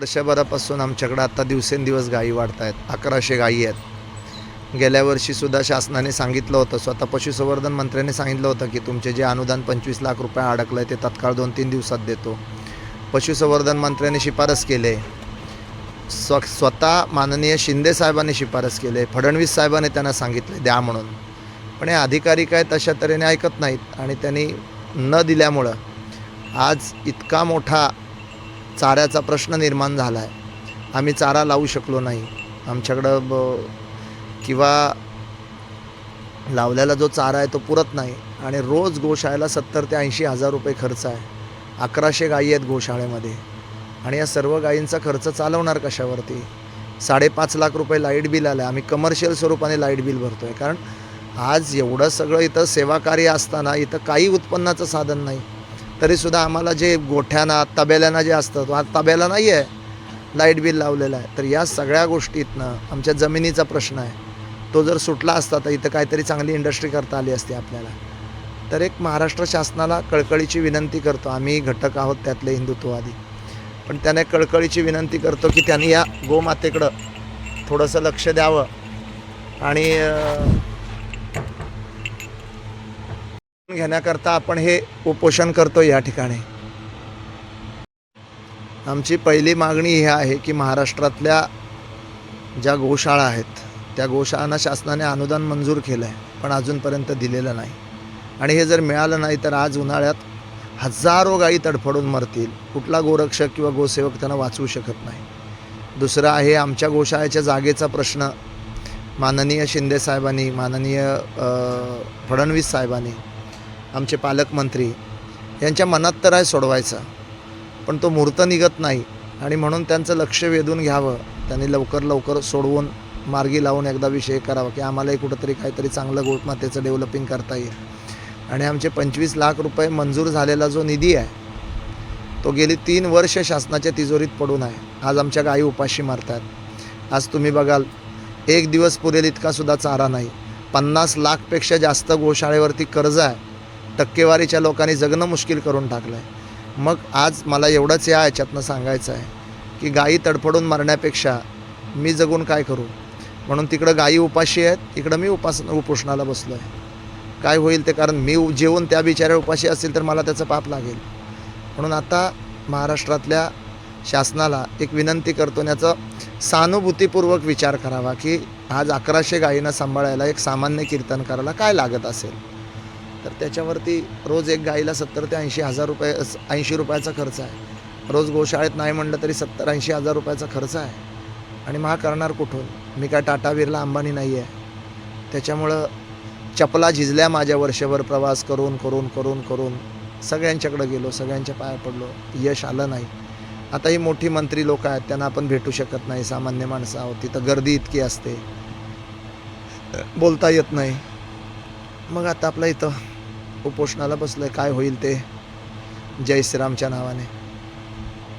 वर्षभरापासून आमच्याकडे आता दिवसेंदिवस गायी वाढत आहेत अकराशे गायी आहेत. गेल्या वर्षीसुद्धा शासनाने सांगितलं होतं स्वतः पशुसंवर्धन मंत्र्यांनी सांगितलं होतं की तुमचे जे अनुदान पंचवीस लाख रुपये अडकलं आहे ते तत्काळ दोन तीन दिवसात देतो. पशुसंवर्धन मंत्र्यांनी शिफारस केले. स्व स्वतः माननीय शिंदे साहेबांनी शिफारस केले फडणवीस साहेबांनी त्यांना सांगितले द्या म्हणून. पण हे अधिकारी काय तशा तऱ्हेने ऐकत नाहीत आणि त्यांनी न दिल्यामुळं आज इतका मोठा चाऱ्याचा प्रश्न निर्माण झाला आहे आम्ही चारा लावू शकलो नाही. आमच्याकडं ब किंवा लावलेला जो चारा आहे तो पुरत नाही. आणि रोज गोशाळेला सत्तर ते ऐंशी हजार रुपये खर्च आहे. अकराशे गायी आहेत गोशाळेमध्ये. आणि या सर्व गायींचा खर्च चालवणार कशावरती? साडेपाच लाख रुपये लाइट बिल आलं आहे आम्ही कमर्शियल स्वरूपाने लाइट बिल भरतो आहे कारण आज एवढं सगळं इथं सेवाकार्य असताना इथं काही उत्पन्नाचं साधन नाही. तरीसुद्धा आम्हाला जे गोठ्याना तबेल्यांना जे असतं तो आज तबेला नाही आहे लाइट बिल लावलेलं आहे. तर या सगळ्या गोष्टीतनं आमच्या जमिनीचा प्रश्न आहे. तो जर सुटला असता तर इथं काहीतरी चांगली इंडस्ट्री करता आली असती आपल्याला. तर एक महाराष्ट्र शासनाला कळकळीची विनंती करतो. आम्ही घटक आहोत त्यातले हिंदुत्ववादी. पण त्याने कळकळीची विनंती करतो की त्यांनी या गोमातेकडं थोडंसं लक्ष द्यावं. आणि घेण्याकरता आपण हे उपोषण करतो या ठिकाणी. आमची पहिली मागणी ही आहे की महाराष्ट्रातल्या ज्या गोशाळा आहेत त्या गोशाळांना शासनाने अनुदान मंजूर केलं आहे पण अजूनपर्यंत दिलेलं नाही. आणि हे जर मिळालं नाही तर आज उन्हाळ्यात हजारो गायी तडफडून मरतील. कुठला गोरक्षक किंवा गोसेवक त्यांना वाचवू शकत नाही. दुसरं आहे आमच्या गोशाळेच्या जागेचा प्रश्न माननीय शिंदे साहेबांनी माननीय फडणवीस साहेबांनी आमचे पालकमंत्री यांच्या मनात तर आहे सोडवायचा पण तो मुहूर्त निघत नाही आणि म्हणून त्यांचं लक्ष वेधून घ्यावं. त्यांनी लवकर लवकर सोडवून मार्गी लावून एकदा विषय करावा की आम्हालाही कुठंतरी काहीतरी चांगलं गोटमातेचं डेव्हलपिंग करता येईल. आणि आमचे पंचवीस लाख रुपये मंजूर झालेला जो निधी आहे तो गेली तीन वर्ष शासनाच्या तिजोरीत पडून आहे. आज आमच्या गायी उपाशी मारतात आज तुम्ही बघाल एक दिवस पुरेल इतकासुद्धा चारा नाही. पन्नास लाखपेक्षा जास्त गोशाळेवरती कर्ज आहे. टक्केवारीच्या लोकांनी जगणं मुश्किल करून टाकलं आहे मग आज मला एवढंच या याच्यातनं सांगायचं आहे की गायी तडफडून मारण्यापेक्षा मी जगून काय करू? म्हणून तिकडं गायी उपाशी आहेत इकडं मी उपास उपोषणाला बसलो आहे काय होईल ते कारण मी उ- जेवून त्या बिचाऱ्या उपाशी असतील तर मला त्याचं पाप लागेल. म्हणून आता महाराष्ट्रातल्या शासनाला एक विनंती करतो याचा सानुभूतीपूर्वक सहानुभूतीपूर्वक विचार करावा की आज अकराशे गायींना सांभाळायला एक सामान्य कीर्तनकाराला काय लागत असेल? तर त्याच्यावरती रोज एक गाईला सत्तर ते ऐंशी हजार रुपये ऐंशी रुपयाचा खर्च आहे. रोज गोशाळेत नाही म्हणलं तरी सत्तर ऐंशी हजार रुपयाचा खर्च आहे. आणि महा करणार कुठून? मी काय टाटा बिर्ला अंबानी नाही आहे त्याच्यामुळं चपला झिजल्या माझ्या वर्षभर प्रवास करून करून करून करून सगळ्यांच्याकडे गेलो सगळ्यांच्या पाया पडलो. यश आलं नाही. आता ही मोठी मंत्री लोक आहेत त्यांना आपण भेटू शकत नाही. सामान्य माणसं आहोत. तिथं गर्दी इतकी असते. बोलता येत नाही. मग आता आपलं इथं उपोषणाला बसलं काय होईल ते? जय श्रीरामच्या नावाने.